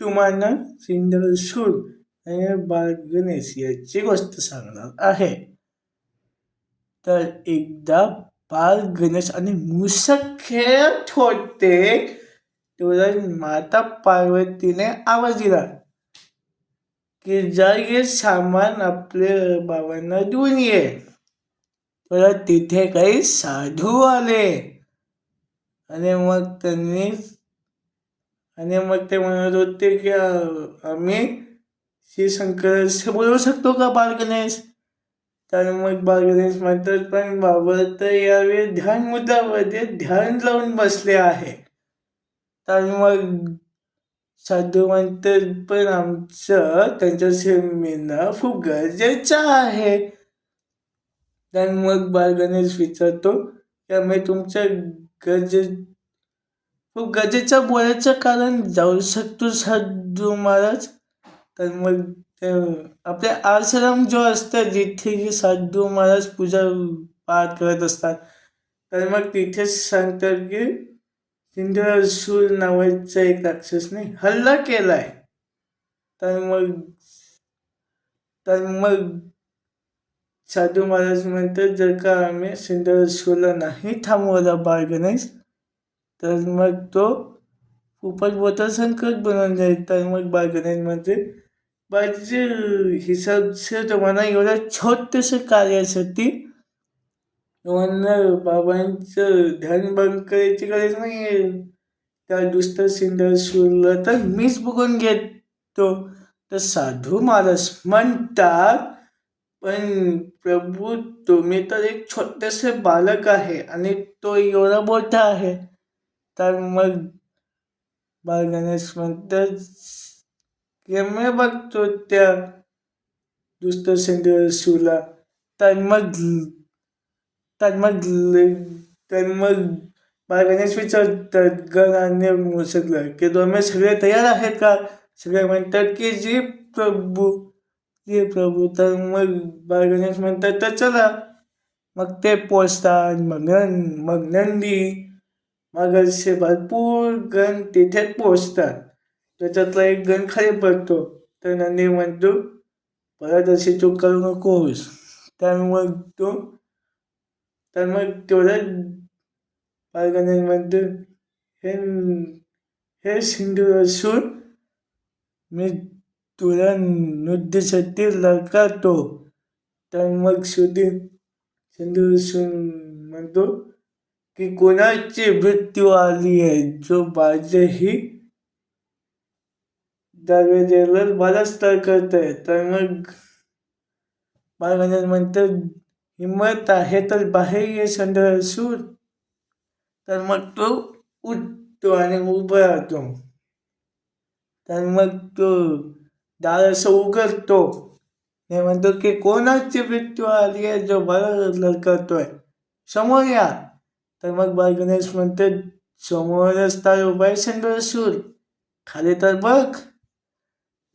तुम्हाला सिंधुसूर आणि बाळ गणेश याची गोष्ट सांगणार आहे तर एकदा बाल गणेश आणि मुसक खेळत होते तेवढ्या माता पार्वतीने आवाज दिला की जर हे सामान आपल्या बाबांना देऊन ये तर तिथे काही साधू आले आणि मग त्यांनी आणि मग ते म्हणत होते की आम्ही श्री शंकराशी बोलू शकतो का बाल गणेश तर मग बाल गणेश म्हणतात पण बाबा तर यावेळी ध्यान मुद्रामध्ये ध्यान लावून बसले आहे. तर मग साधू म्हणतात पण आमचं त्यांच्याशी मिळणं खूप गरजेचं आहे. तर मग बाल गणेश विचारतो की आम्ही तुमच्या गरजे खूप गजेच्या बोलायचं कारण जाऊ शकतो साधू महाराज. तर मग ते आपले आश्रम जो असतं जिथे की साधू महाराज पूजा पाठ करत असतात. तर मग तिथेच सांगतात की सिंधुसूर नावाचा एक राक्षसने हल्ला केलाय. तर मग तर मग साधू महाराज म्हणतात जर का आम्ही सिंधुसूरला नाही थांबवलं बाळ तर मग तो खूपच मोठा संकट बनून जाईल. तर मग बाळ गणेश म्हणते हिसाब तुम्हाला एवढं छोटंसं कार्यासाठी तुम्हाला बाबांचं ध्यान बंद करायची गरज नाही आहे त्या दुसऱ्या सिंधर सुरला तर मीच बघून घेतो. तर साधू महाराज म्हणतात पण प्रभू तुम्ही तर एक छोटेसे बालक आहे आणि तो एवढा मोठा आहे. तर मग बाळ गणेश म्हणतात केमे बघतो त्या दुष्ट शिवला. तर मग तर मग तर मग बाळ गणेश विचारतात गण आणि मुसकला की तुम्ही सगळे तयार आहेत का? सगळे म्हणतात की जी प्रभू जी प्रभू. तर मग बाळ गणेश म्हणतात तर चला. मग ते पोचतात मग मग नंदी मग असे भरपूर गण तिथे पोचतात त्याच्यातला एक गण खाली पडतो. तर नंदी म्हणतो परत अशी तू करू नकोस तर मग तो तर मग तेवढ्यात बालगणेश म्हणतो हे हे सिंधुसूर मी तुला नुद्धसाठी लडकातो तर मग सुधीर असून म्हणतो की कोणाची मृत्यू आली आहे जो माझेही दरवाजेवर मलाच तर करतोय. तर मग बालगणेश म्हणतात हिंमत आहे तर बाहेर ये सूर तर मग तो उठतो आणि उभा राहतो. तर मग तो दार असं उघडतो. हे म्हणतो की कोणाची मृत्यू आली आहे जो मला करतोय? समोर या. तर मग बाल गणेश म्हणते समोरच तर उभा आहे सूर खाली तर बघ.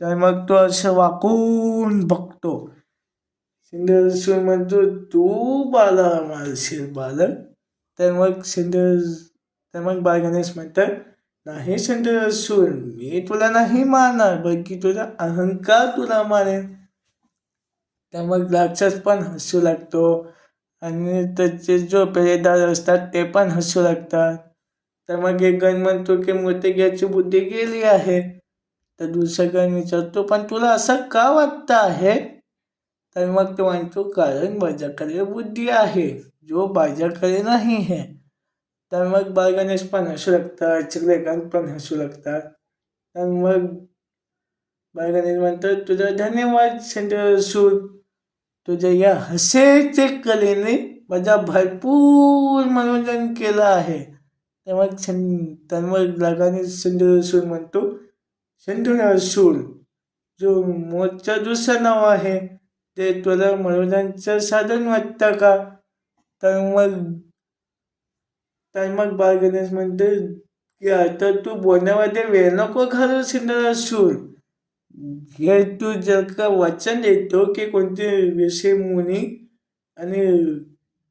तर मग तो असं वाकून बघतो. सिंधुसूर म्हणतो तू बाला मारशील बालक तर मग सिंधू तर मग बाळ गणेश म्हणतात नाही सिंधुसूर मी तुला नाही मारणार बल्कि तुझा अहंकार तुला मारेन तर मग राक्षस पण हसू लागतो. आणि त्याचे जो पेरेदार असतात ते पण हसू लागतात. तर मग एक गण म्हणतो की मूर्तिकेची बुद्धी गेली आहे. तर दुसरा गण विचारतो पण तुला असं का वाटतं आहे? तर मग तो म्हणतो कारण माझ्याकडे बुद्धी आहे जो माझ्याकडे नाही आहे. तर मग बालगणेश पण हसू लागतात सगळे गण पण हसू लागतात. तर मग बालगणेश म्हणतो म्हणतात तुझं धन्यवाद सूट तुझ्या या हसेचे कलेने माझा भरपूर मनोरंजन केलं आहे. तेव्हा मग तर मग सिंधू सूर म्हणतो सूर जो मोरचं दुसरं नाव आहे ते तुला मनोरंजनाचं साधन वाटतं का? तर मग तर मग बाळ गणेश म्हणते की आता तू बोलण्यामध्ये वेळ नको घालू सिंधू सूर घेतो तू जर का वचन देतो की कोणते विषय मुनी आणि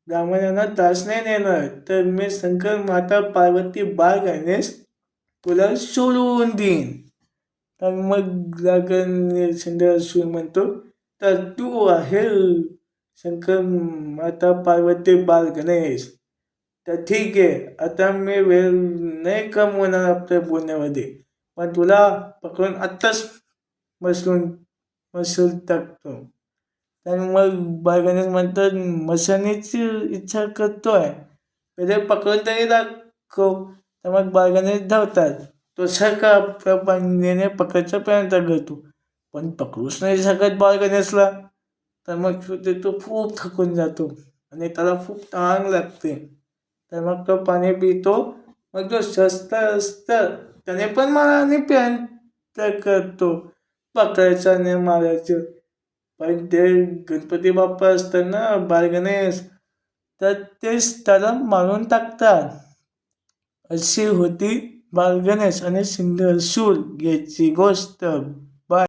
ब्राह्मणांना त्रास नाही देणार. तर मी शंकर माता पार्वती बाळ गणेश तुला सोडवून देईन. तर मग लागण सिंधुसूर म्हणतो तर तू आहे शंकर माता पार्वती बाल गणेश. तर ठीक आहे आता मी वेळ नाही कमवणार आपल्या बोलण्यामध्ये. पण तुला पकडून आत्ताच बसवून बसवून टाकतो. तर मग बाल म्हणतात मशानीची इच्छा करतो आहे पहिले पकडून तरी दाखव. तर मग बाल धावतात. तो सारखा पाण्याने पकडायचा प्रयत्न करतो पण पकडूच नाही शकत बाल तर मग शेवटी तो खूप थकून जातो आणि त्याला खूप तहान लागते. तर मग तो पाणी पितो. मग जो शस्त्र असतं त्याने पण मला आणि प्रयत्न करतो. पकडायचं आणि मारायचं. पण ते गणपती बाप्पा असताना बाल गणेश तर तेच त्याला मारून टाकतात. अशी होती बाल गणेश आणि सिंधुसूर याची गोष्ट. बाय